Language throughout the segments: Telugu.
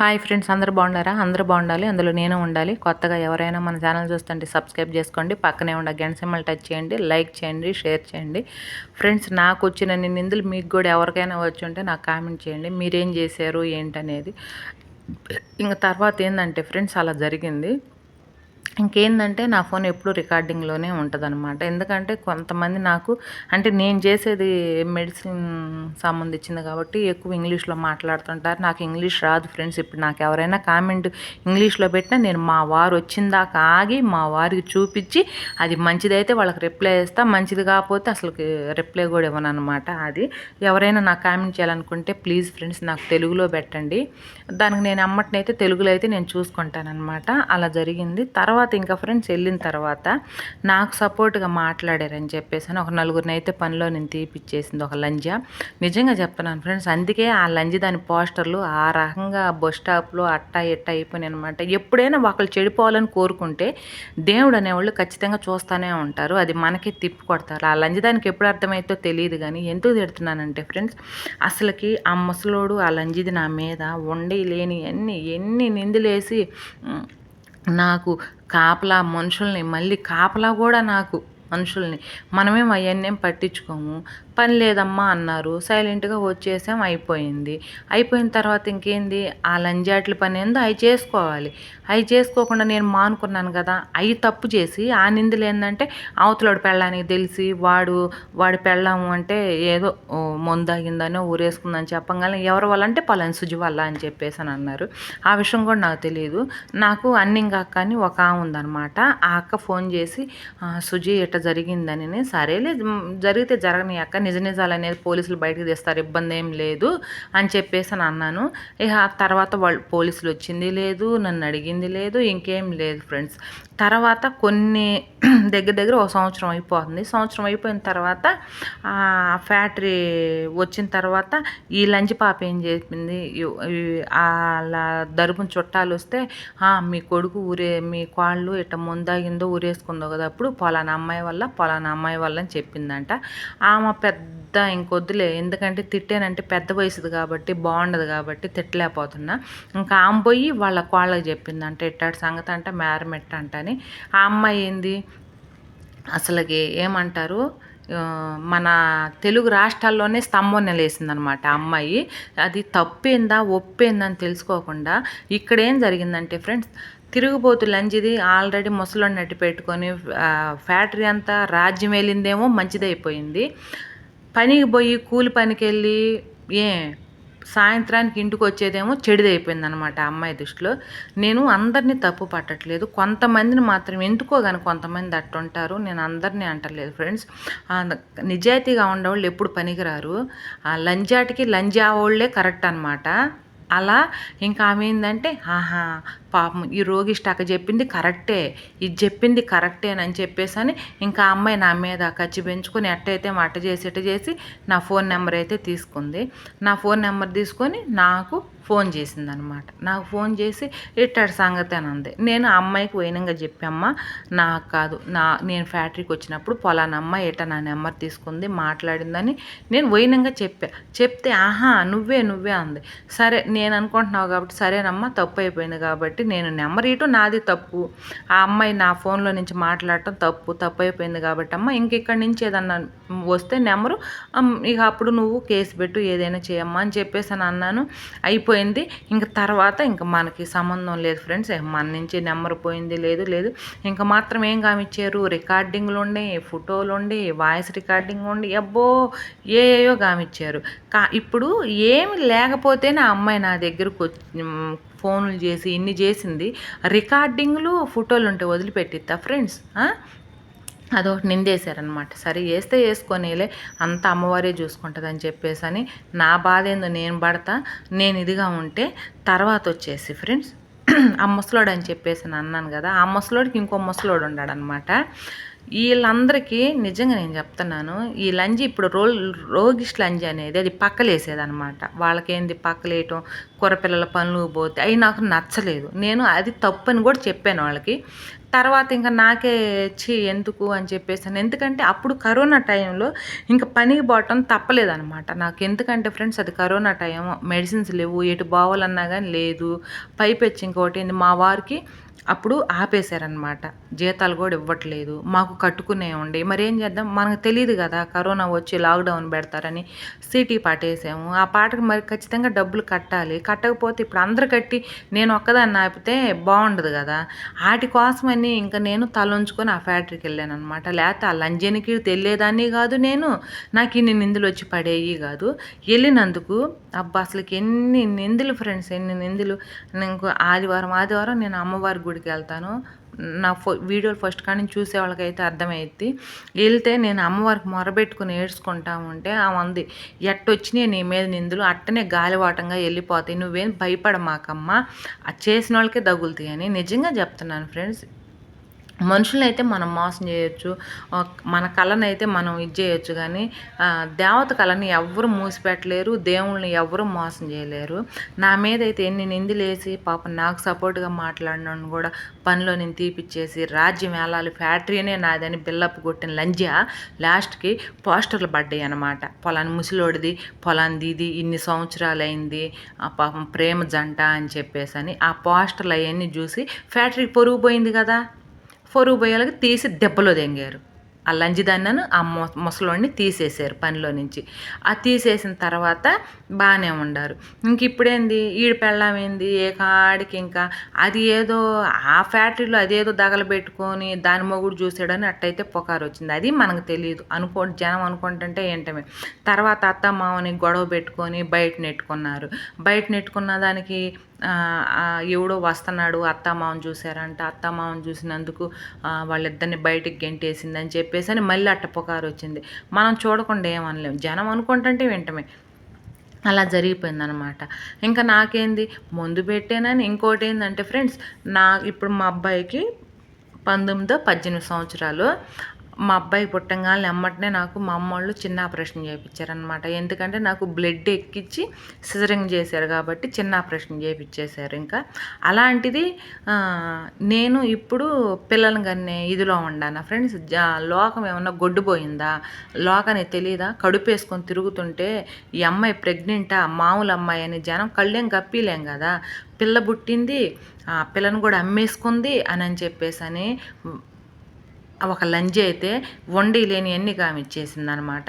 హాయ్ ఫ్రెండ్స్ అందరు బాగున్నారా? అందరూ బాగుండాలి అందులో నేను ఉండాలి. కొత్తగా ఎవరైనా మన ఛానల్ చూస్తుంటే సబ్స్క్రైబ్ చేసుకోండి. పక్కనే ఉండ గంట సింబల్ టచ్ చేయండి లైక్ చేయండి షేర్ చేయండి. ఫ్రెండ్స్ నాకు వచ్చిన నిందులు మీకు కూడా ఎవరికైనా వచ్చి ఉంటే నాకు కామెంట్ చేయండి. మీరేం చేశారు ఏంటనేది. ఇంకా తర్వాత ఏంటంటే ఫ్రెండ్స్ అలా జరిగింది. ఇంకేందంటే నా ఫోన్ ఎప్పుడు రికార్డింగ్లోనే ఉంటుందన్నమాట. ఎందుకంటే కొంతమంది నాకు అంటే నేను చేసేది మెడిసిన్ సంబంధించింది కాబట్టి ఎక్కువ ఇంగ్లీష్లో మాట్లాడుతుంటారు. నాకు ఇంగ్లీష్ రాదు ఫ్రెండ్స్. ఇప్పుడు నాకు ఎవరైనా కామెంట్ ఇంగ్లీష్లో పెట్టినా నేను మా వారు వచ్చిందాకా ఆగి మా వారికి చూపించి అది మంచిదైతే వాళ్ళకి రిప్లై ఇస్తా మంచిది కాకపోతే అసలు రిప్లై కూడా ఇవ్వను అనమాట అది. ఎవరైనా నాకు కామెంట్ చేయాలనుకుంటే ప్లీజ్ ఫ్రెండ్స్ నాకు తెలుగులో పెట్టండి. దానికి నేను అమ్మటినైతే తెలుగులో అయితే నేను చూసుకుంటానమాట అలా జరిగింది. తర్వాత తర్వాత ఇంకా ఫ్రెండ్స్ వెళ్ళిన తర్వాత నాకు సపోర్ట్గా మాట్లాడారని చెప్పేసి ఒక నలుగురిని అయితే పనిలో నేను తీపిచ్చేసింది ఒక లంజ. నిజంగా చెప్తున్నాను ఫ్రెండ్స్ అందుకే ఆ లంజ దాని పోస్టర్లు ఆ రకంగా బస్ స్టాప్లో అట్టా ఎట్ట అయిపోయినాయి అనమాట ఎప్పుడైనా ఒకళ్ళు చెడిపోవాలని కోరుకుంటే దేవుడు అనేవాళ్ళు ఖచ్చితంగా చూస్తూనే ఉంటారు. అది మనకే తిప్పి కొడతారు. ఆ లంజదానికి ఎప్పుడు అర్థమైతో తెలియదు కానీ ఎందుకు తిడుతున్నానంటే ఫ్రెండ్స్ అసలుకి ఆ ముసలోడు ఆ లంజిది నా మీద ఉండి లేని అన్ని ఎన్ని నిందులేసి నాకు కాపలా మనుషుల్ని మళ్ళీ కాపలా కూడా నాకు మనుషుల్ని. మనమేం అవన్నీ పట్టించుకోము. పని లేదమ్మా అన్నారు. సైలెంట్గా వచ్చేసాం అయిపోయింది. అయిపోయిన తర్వాత ఇంకేంది? ఆ లంజాట్ల పని ఏందో అవి చేసుకోవాలి. అవి చేసుకోకుండా నేను మానుకున్నాను కదా అవి తప్పు చేసి ఆ నిందులు ఏంటంటే అవతలోడు పెళ్ళానికి తెలిసి వాడు వాడు పెళ్ళాము అంటే ఏదో మొందాగిందనో ఊరేసుకుందని చెప్పగానే ఎవరి వల్ల అంటే పలాని సుజి వల్ల అని చెప్పేసి అని అన్నారు. ఆ విషయం కూడా నాకు తెలియదు. నాకు అన్నింగ్ అక్క అని ఒక ఆమె ఉందనమాట ఆ అక్క ఫోన్ చేసి సుజి ఇట్ట జరిగిందని సరేలే జరిగితే జరగని అక్క నిజ నిజాలు అనేది పోలీసులు బయటకు తీస్తారు ఇబ్బంది ఏం లేదు అని చెప్పేసి అని అన్నాను. ఇక తర్వాత వాళ్ళు పోలీసులు వచ్చింది లేదు నన్ను అడిగింది లేదు ఇంకేం లేదు ఫ్రెండ్స్. తర్వాత కొన్ని దగ్గర దగ్గర ఒక సంవత్సరం అయిపోతుంది. సంవత్సరం అయిపోయిన తర్వాత ఫ్యాక్టరీ వచ్చిన తర్వాత ఈ లంచ్ పాప ఏం చెప్పింది? అలా దరుపున చుట్టాలు వస్తే మీ కొడుకు ఊరే మీ కాళ్ళు ఇట్ట ముందాగిందో ఊరేసుకుందో కదా అప్పుడు పలానా అమ్మాయి వల్ల పలానా అమ్మాయి వల్ల అని చెప్పిందంట. ఆమె పెద్ద ఇంకొద్దులే. ఎందుకంటే తిట్టానంటే పెద్ద వయసుది కాబట్టి బాగుండదు కాబట్టి తిట్టలేకపోతున్నా. ఇంకా ఆమె పోయి వాళ్ళ కోళ్ళకి చెప్పింది అంటే ఇట్టాడు సంగతి అంట మేరమెట్ట అంటని. అని ఆ అమ్మాయి ఏంది? అసలుకి ఏమంటారు? మన తెలుగు రాష్ట్రాల్లోనే స్తంభం నిలేసిందనమాట అమ్మాయి. అది తప్పేందా ఒప్పేందని తెలుసుకోకుండా ఇక్కడ ఏం జరిగిందంటే ఫ్రెండ్స్ తిరుగుబోతు లంజిది ఆల్రెడీ ముసలోని నట్టి పెట్టుకొని ఫ్యాక్టరీ అంతా రాజ్యం వెళ్ళిందేమో మంచిదైపోయింది. పనికి పోయి కూలి పనికి వెళ్ళి ఏ సాయంత్రానికి ఇంటికి వచ్చేదేమో చెడిదైపోయింది అనమాట అమ్మాయి దృష్టిలో. నేను అందరినీ తప్పు పట్టట్లేదు. కొంతమందిని మాత్రం ఎందుకో కానీ కొంతమంది అట్టుంటారు. నేను అందరినీ అంటలేదు ఫ్రెండ్స్. నిజాయితీగా ఉండేవాళ్ళు ఎప్పుడు పనికిరారు. ఆ లంజాటికి లంజావాళ్ళే కరెక్ట్ అనమాట అలా ఇంకా ఆమె ఏంటంటే ఆహా పాపం ఈ రోగిష్టాక చెప్పింది కరెక్టే ఇది చెప్పింది కరెక్టే అని చెప్పేసి అని ఇంకా అమ్మాయి నా మీద ఖర్చు పెంచుకొని ఎట్టయితే మట్ట చేసి ఎట్ట చేసి నా ఫోన్ నెంబర్ అయితే తీసుకుంది. నా ఫోన్ నెంబర్ తీసుకొని నాకు ఫోన్ చేసింది అనమాట నాకు ఫోన్ చేసి ఇట్టాడు సంగతి అని అంది. నేను అమ్మాయికి పోయినంగా చెప్పామ్మ నాకు కాదు నా నేను ఫ్యాక్టరీకి వచ్చినప్పుడు పొలానా అమ్మాయి ఇట్ట నా నెంబర్ తీసుకుంది మాట్లాడిందని నేను పోయినంగా చెప్పా. చెప్తే ఆహా నువ్వే నువ్వే అంది. సరే నేను అనుకుంటున్నావు కాబట్టి సరేనమ్మా తప్పు అయిపోయింది కాబట్టి కాబట్టి నేను నెంబర్ ఇయటం నాది తప్పు. ఆ అమ్మాయి నా ఫోన్లో నుంచి మాట్లాడటం తప్పు తప్పు అయిపోయింది కాబట్టి అమ్మ ఇంక ఇక్కడి నుంచి ఏదన్నా వస్తే నెంబరు ఇక అప్పుడు నువ్వు కేసు పెట్టు ఏదైనా చేయమ్మా అని చెప్పేసి అని అన్నాను. అయిపోయింది. ఇంక తర్వాత ఇంక మనకి సంబంధం లేదు ఫ్రెండ్స్. మన నుంచి నెంబర్ పోయింది లేదు లేదు. ఇంకా మాత్రం ఏం కామిచ్చారు రికార్డింగ్లు ఉండే ఫోటోలు ఉండి వాయిస్ రికార్డింగ్ ఉండి అబ్బో ఏయో కామిచ్చారు కా ఇప్పుడు ఏమి లేకపోతేనే ఆ అమ్మాయి నా దగ్గరకు ఫోన్లు చేసి ఇన్ని చేసింది. రికార్డింగ్లు ఫోటోలు ఉంటే వదిలిపెట్టిద్దా ఫ్రెండ్స్? అదొకటి నిందేశారనమాట సరే వేస్తే వేసుకొనేలే అంత అమ్మవారే చూసుకుంటుందని చెప్పేసి అని నా బాధ ఏందో నేను పడతా నేను ఇదిగా ఉంటే తర్వాత వచ్చేసి ఫ్రెండ్స్ ఆ ముసలోడు అని చెప్పేసి అన్నాను కదా ఆ ముసలోడికి ఇంకో ముసలోడు ఉన్నాడనమాట వీళ్ళందరికీ నిజంగా నేను చెప్తున్నాను ఈ లంజి ఇప్పుడు రో రోగిష్ లంజి అనేది అది పక్కలేసేదనమాట వాళ్ళకేంది పక్కలేయటం కూరపిల్లల పనులు పోతే అవి నాకు నచ్చలేదు. నేను అది తప్పని కూడా చెప్పాను వాళ్ళకి. తర్వాత ఇంకా నాకే చి ఎందుకు అని చెప్పేసాను. ఎందుకంటే అప్పుడు కరోనా టైంలో ఇంకా పనికి పోవటం తప్పలేదనమాట నాకు. ఎందుకంటే ఫ్రెండ్స్ అది కరోనా టైం మెడిసిన్స్ లేవు ఎటు బావాలన్నా కానీ లేదు. పైపెచ్చి ఇంకోటి మా వారికి అప్పుడు ఆపేశారనమాట జీతాలు కూడా ఇవ్వట్లేదు మాకు కట్టుకునే ఉండే. మరి ఏం చేద్దాం? మనకు తెలియదు కదా కరోనా వచ్చి లాక్డౌన్ పెడతారని సిటీ పాటేసాము. ఆ పాటకు మరి ఖచ్చితంగా డబ్బులు కట్టాలి. కట్టకపోతే ఇప్పుడు అందరు కట్టి నేను ఒక్కదాన్ని ఆపితే బాగుండదు కదా. వాటి కోసమని ఇంకా నేను తలంచుకొని ఆ ఫ్యాక్టరీకి వెళ్ళాను అనమాట లేకపోతే ఆ లంజనికి తెలియదాన్ని కాదు నేను నాకు ఇన్ని నిందులు వచ్చి పడేవి కాదు. వెళ్ళినందుకు అబ్బా అసలుకి ఎన్ని నిందులు ఫ్రెండ్స్ ఎన్ని నిందులు. నేను ఆదివారం ఆదివారం నేను అమ్మవారి గుడికి వెళ్తాను. నా ఫో వీడియోలు ఫస్ట్ కానీ చూసే వాళ్ళకైతే అర్థమైద్ది. వెళ్తే నేను అమ్మవారికి మొరబెట్టుకుని ఏడ్చుకుంటా ఉంటే ఆ ఉంది ఎట్టొచ్చినాయి నీ మీద నిందులు? అట్టనే గాలివాటంగా వెళ్ళిపోతాయి. నువ్వేం భయపడమాకమ్మా. అది చేసిన వాళ్ళకే తగులుతాయి అని నిజంగా చెప్తున్నాను ఫ్రెండ్స్ మనుషులైతే మనం మోసం చేయొచ్చు. మన కళను అయితే మనం ఇది చేయొచ్చు కానీ దేవత కళని ఎవరు మూసిపెట్టలేరు దేవుళ్ళని ఎవరు మోసం చేయలేరు. నా మీద అయితే ఎన్ని నిందిలేసి పాప నాకు సపోర్ట్గా మాట్లాడినాను కూడా పనిలో నేను తీపిచ్చేసి రాజ్యం వెళ్ళాలి ఫ్యాక్టరీనే నాదని బిల్లప్ కొట్టిన లంజ్య లాస్ట్కి పోస్టర్లు పడ్డాయి అనమాట పొలాన్ని ముసిలోడిది పొలాన్ని ఇది ఇన్ని సంవత్సరాలు అయింది ఆ పాపం ప్రేమ జంట అని చెప్పేసి అని ఆ పోస్టర్లు అవన్నీ చూసి ఫ్యాక్టరీకి పొరుగు పోయింది కదా! ఫోర్ పోయేలాగా తీసి దెబ్బలో దెంగారు ఆ లంజిదాన్నను ఆ ముసలోడిని తీసేశారు పనిలో నుంచి. ఆ తీసేసిన తర్వాత బాగానే ఉండారు. ఇంక ఇప్పుడేంది? ఈడు పెళ్ళామేంది ఏ కాడికి ఇంకా? అది ఏదో ఆ ఫ్యాక్టరీలో అదేదో దగలబెట్టుకొని దాని మొగుడు చూసాడని అట్టయితే పొకారు వచ్చింది. అది మనకు తెలియదు. అనుకో జనం అనుకుంటుంటే ఏంటమే. తర్వాత అత్త మామని గొడవ పెట్టుకొని బయట నెట్టుకున్నారు. బయట నెట్టుకున్న దానికి ఎవడో వస్తున్నాడు అత్తమామని చూశారంట. అత్తమామని చూసినందుకు వాళ్ళిద్దరిని బయటికి గెంటేసిందని చెప్పేసి అని మళ్ళీ అట్టపకారు వచ్చింది. మనం చూడకుండా ఏమనలేము జనం అనుకుంటుంటే వెంటనే అలా జరిగిపోయిందనమాట. ఇంకా నాకేంది? ముందు పెట్టానని ఇంకోటి ఏంటంటే ఫ్రెండ్స్ నా ఇప్పుడు మా అబ్బాయికి పంతొమ్మిదో పద్దెనిమిది సంవత్సరాలు. మా అబ్బాయి పుట్టంగానే అమ్మటనే నాకు మా అమ్మ వాళ్ళు చిన్న ఆపరేషన్ చేయించారనమాట ఎందుకంటే నాకు బ్లడ్ ఎక్కించి సిజరింగ్ చేశారు కాబట్టి చిన్న ఆపరేషన్ చేయించేశారు ఇంకా. అలాంటిది నేను ఇప్పుడు పిల్లలు కన్నే ఇదిలో ఉండానా ఫ్రెండ్స్? లోకం ఏమన్నా గొడ్డుపోయిందా? లోకని తెలియదా కడుపు వేసుకొని తిరుగుతుంటే ఈ అమ్మాయి ప్రెగ్నెంటా? మామూలు అమ్మాయి అని జనం కళ్ళేం కప్పిలేం కదా. పిల్ల పుట్టింది పిల్లను కూడా అమ్మేసుకుంది అని అని చెప్పేసి అని ఒక లంజి అయితే వండి లేని అన్ని కామిచ్చేసింది అనమాట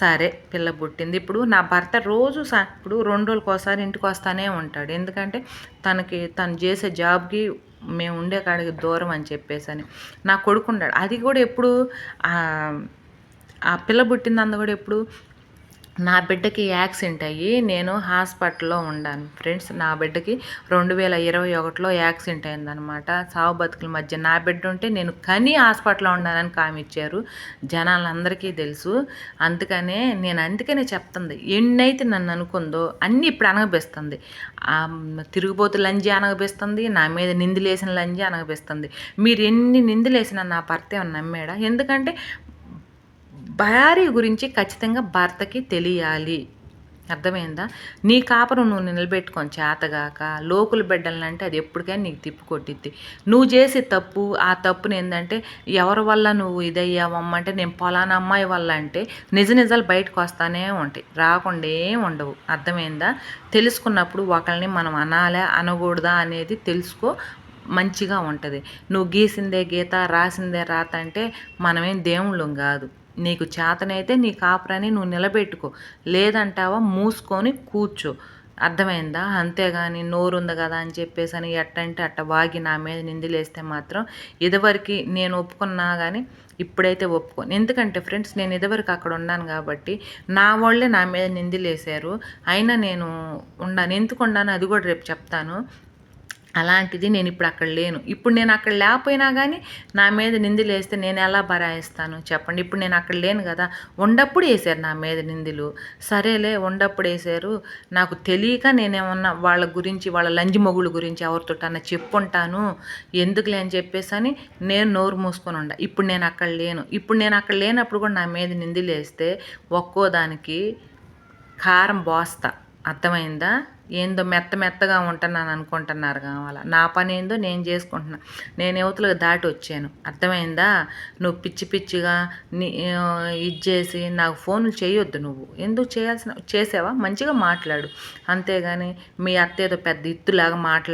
సరే పిల్ల పుట్టింది. ఇప్పుడు నా భర్త రోజు ఇప్పుడు రెండు రోజులకు ఒకసారి ఇంటికి వస్తానే ఉంటాడు. ఎందుకంటే తనకి తను చేసే జాబ్కి మేము ఉండే కాడికి దూరం అని చెప్పేసి అని నా కొడుకున్నాడు అది కూడా ఎప్పుడు ఆ పిల్ల పుట్టింది కూడా ఎప్పుడు నా బిడ్డకి యాక్సిడెంట్ అయ్యి నేను హాస్పిటల్లో ఉన్నాను ఫ్రెండ్స్ నా బిడ్డకి రెండు వేల ఇరవై ఒకటిలో యాక్సిడెంట్ అయిందనమాట సావు బతుకుల మధ్య నా బిడ్డ ఉంటే నేను కని హాస్పిటల్లో ఉండాలని కామిచ్చారు జనాలందరికీ తెలుసు. అందుకనే నేను అందుకనే చెప్తుంది ఎన్నైతే నన్ను అనుకుందో అన్నీ ఇప్పుడు అనగబిస్తుంది. తిరుగుబోతు లంజి అనగబిస్తుంది నా మీద నిందిలేసిన లంజి అనగబిస్తుంది. మీరు ఎన్ని నిందులేసిన నా భర్త ఏమన్నా నమ్మేడా? ఎందుకంటే భార్య గురించి ఖచ్చితంగా భర్తకి తెలియాలి. అర్థమైందా? నీ కాపురం నువ్వు నిలబెట్టుకొని చేతగాక లోకుల బిడ్డలంటే అది ఎప్పటికైనా నీకు తిప్పు కొట్టిద్ది. నువ్వు చేసే తప్పు ఆ తప్పుని ఏంటంటే ఎవరి వల్ల నువ్వు ఇదయ్యావమ్మంటే నేను పొలానా అమ్మాయి వల్ల అంటే నిజ నిజాలు బయటకు వస్తానే ఉంటాయి. రాకుండా ఉండవు. అర్థమైందా? తెలుసుకున్నప్పుడు ఒకరిని మనం అనాలా అనకూడదా అనేది తెలుసుకో మంచిగా ఉంటుంది. నువ్వు గీసిందే గీత రాసిందే రాత అంటే మనమేం దేవుళ్ళం కాదు. నీకు చేతనైతే నీ కాపురాన్ని నువ్వు నిలబెట్టుకో. లేదంటావా మూసుకొని కూర్చో. అర్థమైందా? అంతేగాని నోరుంది కదా అని చెప్పేసి అని ఎట్టంటే అట్ట వాగి నా మీద నిందిలేస్తే మాత్రం ఇదివరకు నేను ఒప్పుకున్నా కానీ ఇప్పుడైతే ఒప్పుకోను ఎందుకంటే ఫ్రెండ్స్ నేను ఇదివరకు అక్కడ ఉన్నాను కాబట్టి నా వాళ్ళే నా మీద నిందిలేశారు. అయినా నేను ఉన్నాను. ఎందుకు ఉన్నాను అది కూడా రేపు చెప్తాను. అలాంటిది నేను ఇప్పుడు అక్కడ లేను. ఇప్పుడు నేను అక్కడ లేకపోయినా కానీ నా మీద నిందులు వేస్తే నేను ఎలా బరాయిస్తాను? చెప్పండి. ఇప్పుడు నేను అక్కడ లేను కదా. ఉండప్పుడు వేసారు నా మీద నిందులు. సరేలే ఉండప్పుడు వేసారు నాకు తెలియక నేనేమన్నా వాళ్ళ గురించి వాళ్ళ లంజి మొగుళ్ళ గురించి ఎవరితో అన్న చెప్పుంటాను. ఎందుకులే అని చెప్పేసి అని నేను నోరు మూసుకొని ఉండ. ఇప్పుడు నేను అక్కడ లేను. ఇప్పుడు నేను అక్కడ లేనప్పుడు కూడా నా మీద నిందులు వేస్తే ఒక్కో దానికి కారం బోస్తా. అర్థమైందా? ఏందో మెత్త మెత్తగా ఉంటున్నాను అనుకుంటున్నారు కావాలా. నా పని ఏందో నేను చేసుకుంటున్నా. నేను యువతలకు దాటి వచ్చాను. అర్థమైందా? నువ్వు పిచ్చి పిచ్చిగా నీ ఇది చేసి నాకు ఫోన్లు చేయొద్దు నువ్వు. ఎందుకు చేయాల్సిన చేసావా? మంచిగా మాట్లాడు. అంతేగాని మీ అత్త ఏదో పెద్ద ఇత్తులాగా మాట్లాడు.